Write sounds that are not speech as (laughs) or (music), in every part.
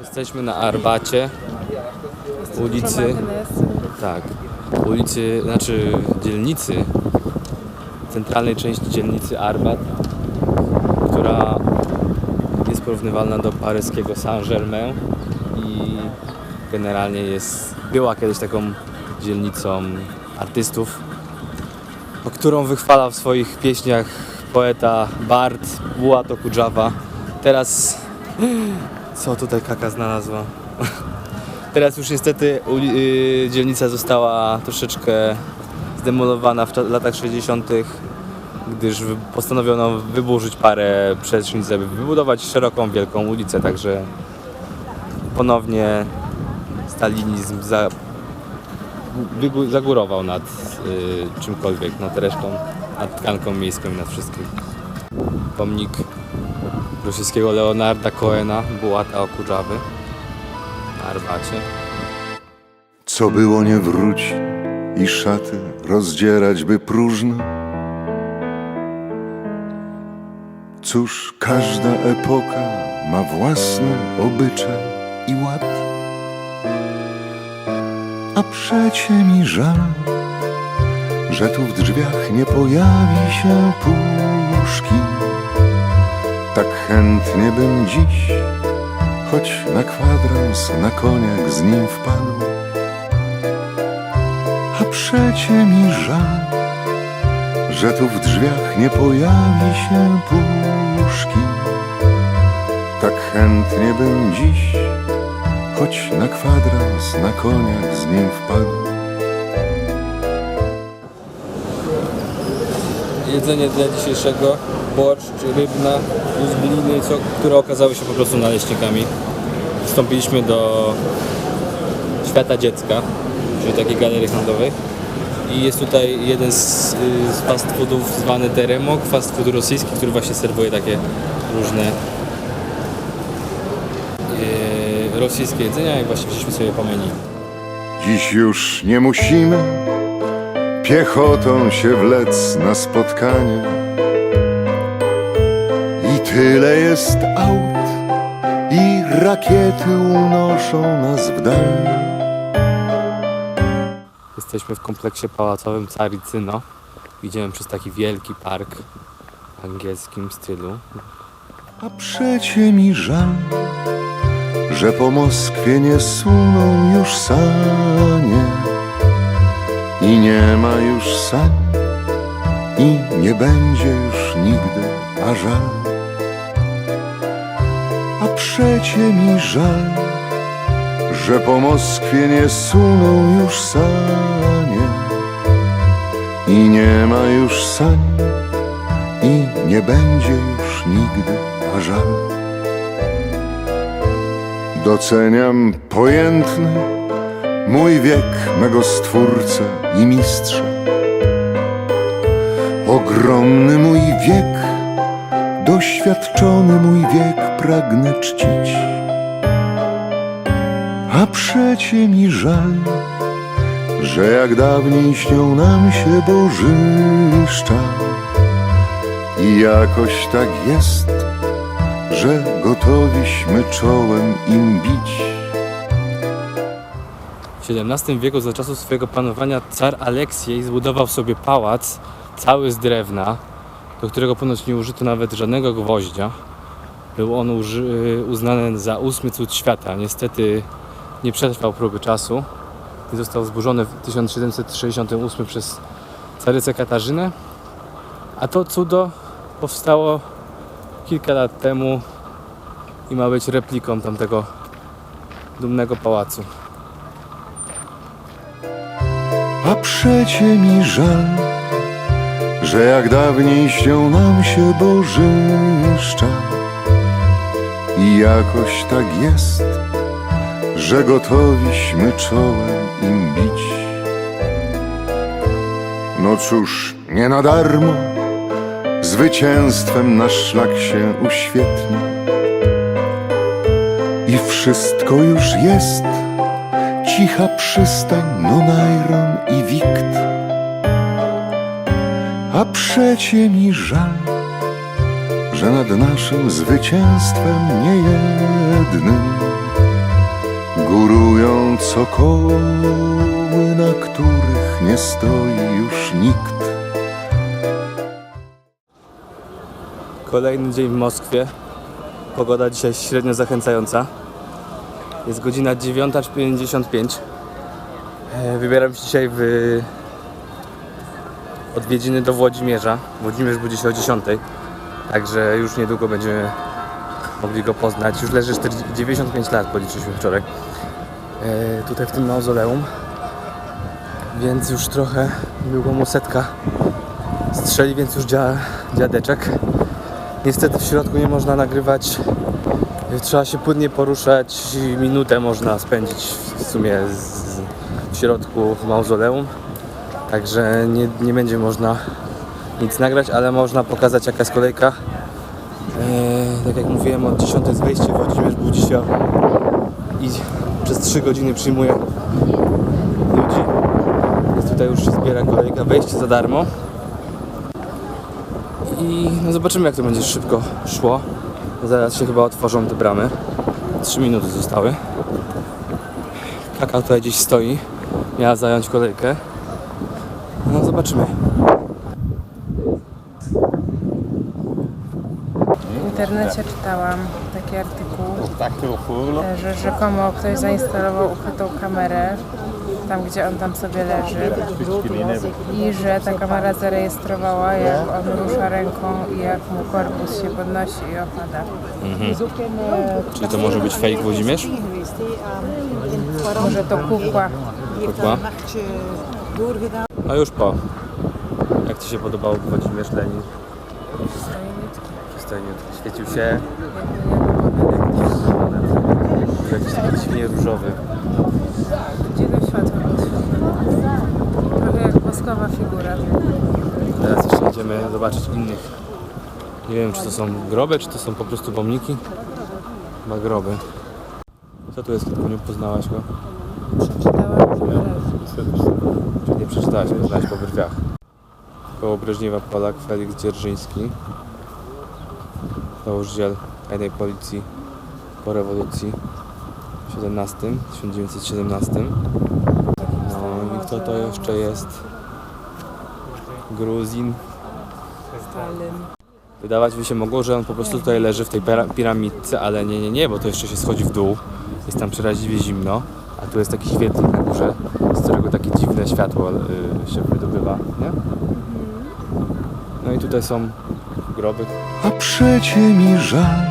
Jesteśmy na Arbacie, ulicy, tak, ulicy, znaczy dzielnicy, centralnej części dzielnicy Arbat, która jest porównywalna do paryskiego Saint-Germain i generalnie jest, była kiedyś taką dzielnicą artystów, o którą wychwala w swoich pieśniach poeta Bart Buato Kudżawa. Teraz co tutaj kaka znalazła? (laughs) Teraz już niestety uli- y, dzielnica została troszeczkę zdemolowana w latach 60., gdyż postanowiono wyburzyć parę przestrzeni, żeby wybudować szeroką, wielką ulicę, także ponownie stalinizm za, zagórował nad y, czymkolwiek, nad resztą, nad tkanką miejską i nad wszystkim. Pomnik rosyjskiego Leonarda Cohena, Bułata Okudżawy na Arbacie. Co było nie wróci i szaty rozdzierać by próżno. Cóż, każda epoka ma własny obyczaj i ład. A przecie mi żal, że tu w drzwiach nie pojawi się puszki. Chętnie bym dziś, choć na kwadrans, na koniak z nim wpadł. A przecie mi żal, że tu w drzwiach nie pojawi się puszki. Tak chętnie bym dziś, choć na kwadrans, na koniak z nim wpadł. Jedzenie dla dzisiejszego, borszcz, rybna, co, które okazały się po prostu naleśnikami. Wstąpiliśmy do świata dziecka, czyli takiej galerii handlowej. I jest tutaj jeden z, z fast foodów zwany Teremok, fast food rosyjski, który właśnie serwuje takie różne y, rosyjskie jedzenia i właśnie wzięliśmy sobie po menu. Dziś już nie musimy piechotą się wlec na spotkanie. I tyle jest aut, i rakiety unoszą nas w dal. Jesteśmy w kompleksie pałacowym Caricyno. Idziemy przez taki wielki park w angielskim stylu. A przecie mi żal, że po Moskwie nie suną już sanie i nie ma już sań i nie będzie już nigdy, a żal. A przecie mi żal, że po Moskwie nie suną już sanie i nie ma już sań i nie będzie już nigdy, a żal. Doceniam pojętny mój wiek mego stwórcę i mistrza. Ogromny mój wiek, doświadczony mój wiek pragnę czcić. A przecie mi żal, że jak dawniej śnią nam się bożyszcza. I jakoś tak jest, że gotowiśmy czołem im bić. W XVII wieku za czasów swojego panowania car Aleksiej zbudował sobie pałac cały z drewna, do którego ponoć nie użyto nawet żadnego gwoździa. Był on uży- uznany za ósmy cud świata. Niestety nie przetrwał próby czasu i został zburzony w 1768 przez carycę Katarzynę. A to cudo powstało kilka lat temu i ma być repliką tamtego dumnego pałacu. A przecie mi żal, że jak dawniej śnią nam się bożyszcza. I jakoś tak jest, że gotowiśmy czołem im bić. No cóż, nie na darmo zwycięstwem nasz szlak się uświetni. I wszystko już jest, cicha przystań, Nonajron i Wikt. A przecie mi żal, że nad naszym zwycięstwem niejednym sokoły, na których nie stoi już nikt. Kolejny dzień w Moskwie. Pogoda dzisiaj średnio zachęcająca. Jest godzina 9.55. E, Wybieram się dzisiaj w odwiedziny do Włodzimierza. Włodzimierz budzi się o 10. Także już niedługo będziemy mogli go poznać. Już leży 40, 95 lat, policzyliśmy wczoraj. E, tutaj w tym mauzoleum. Więc już trochę długo mu setka strzeli, więc już dzia, dziadeczek. Niestety w środku nie można nagrywać. Trzeba się płynnie poruszać. Minutę można spędzić w sumie z, w środku mauzoleum. Także nie, nie będzie można nic nagrać, ale można pokazać jaka jest kolejka. Eee, tak jak mówiłem, od 10 jest wejście, Włodzimierz budzi się i przez 3 godziny przyjmuje ludzi. Więc tutaj już się zbiera kolejka, wejście za darmo. I no zobaczymy jak to będzie szybko szło. Zaraz się chyba otworzą te bramy. 3 minuty zostały. Kaka tutaj gdzieś stoi. Miała zająć kolejkę. No zobaczymy. W internecie czytałam taki artykuł, e, że rzekomo ktoś zainstalował ukrytą kamerę tam, gdzie on tam sobie leży i że ta kamera zarejestrowała, jak on rusza ręką i jak mu korpus się podnosi i opada. Czyli to może być fake Włodzimierz? Może to kukła. Kukła? No już po. Jak Ci się podobał Włodzimierz Lenin? Przystojniutki. Świecił się jakiś taki dziwnie różowy. Światło podświetlone. Trochę jak woskowa figura. Teraz jeszcze idziemy zobaczyć innych. Nie wiem, czy to są groby, czy to są po prostu pomniki. Chyba groby. Co tu jest, tylko nie poznałaś go? Przeczytałam, Czy nie przeczytałaś, poznałaś po brwiach. Koło Breżniewa Polak Felix Dzierżyński. Założyciel tajnej policji po rewolucji w 17, 1917. No i kto to jeszcze jest? Gruzin. Stalin. Wydawać by się mogło, że on po prostu tutaj leży w tej pira- piramidce, ale nie, nie, nie, bo to jeszcze się schodzi w dół. Jest tam przeraźliwie zimno, a tu jest taki świetlik górze, z którego takie dziwne światło y, się wydobywa, nie? No i tutaj są groby. A przecie mi żal,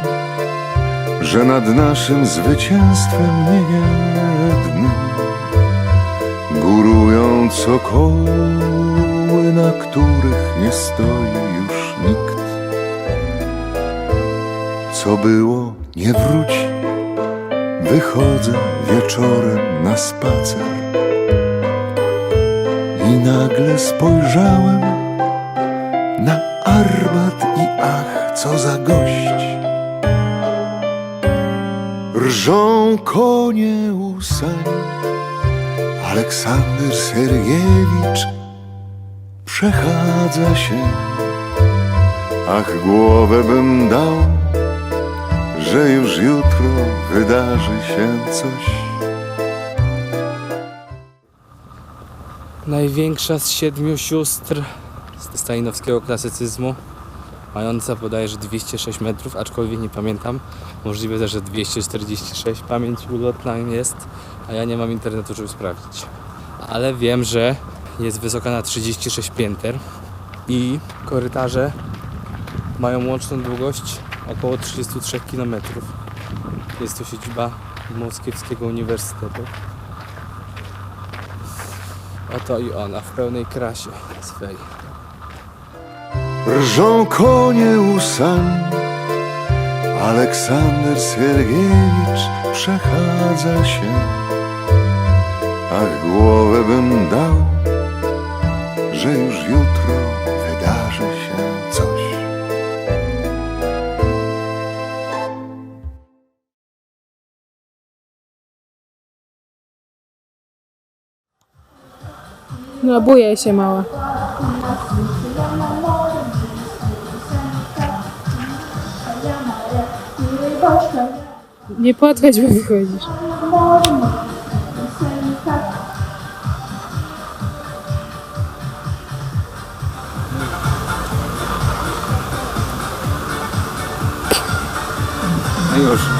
że nad naszym zwycięstwem niejednym górują cokoły, na których nie stoi już nikt. Co było, nie wróci. Wychodzę wieczorem na spacer i nagle spojrzałem na Arbat i ach, co za gość. Rżą konie u Aleksander Sergiewicz przechadza się. Ach, głowę bym dał, że już jutro wydarzy się coś. Największa z siedmiu sióstr stalinowskiego klasycyzmu, mająca bodajże 206 metrów, aczkolwiek nie pamiętam. Możliwe że 246 pamięć ulotna jest, a ja nie mam internetu, żeby sprawdzić. Ale wiem, że jest wysoka na 36 pięter i korytarze mają łączną długość około 33 km. Jest to siedziba Moskiewskiego Uniwersytetu. Oto i ona w pełnej krasie swej. Rżą konie u sań, Aleksander Sergiewicz przechadza się. Ach, głowę bym dał, że już jutro No buje się mała. Nie płatkać, bo wychodzisz. No już.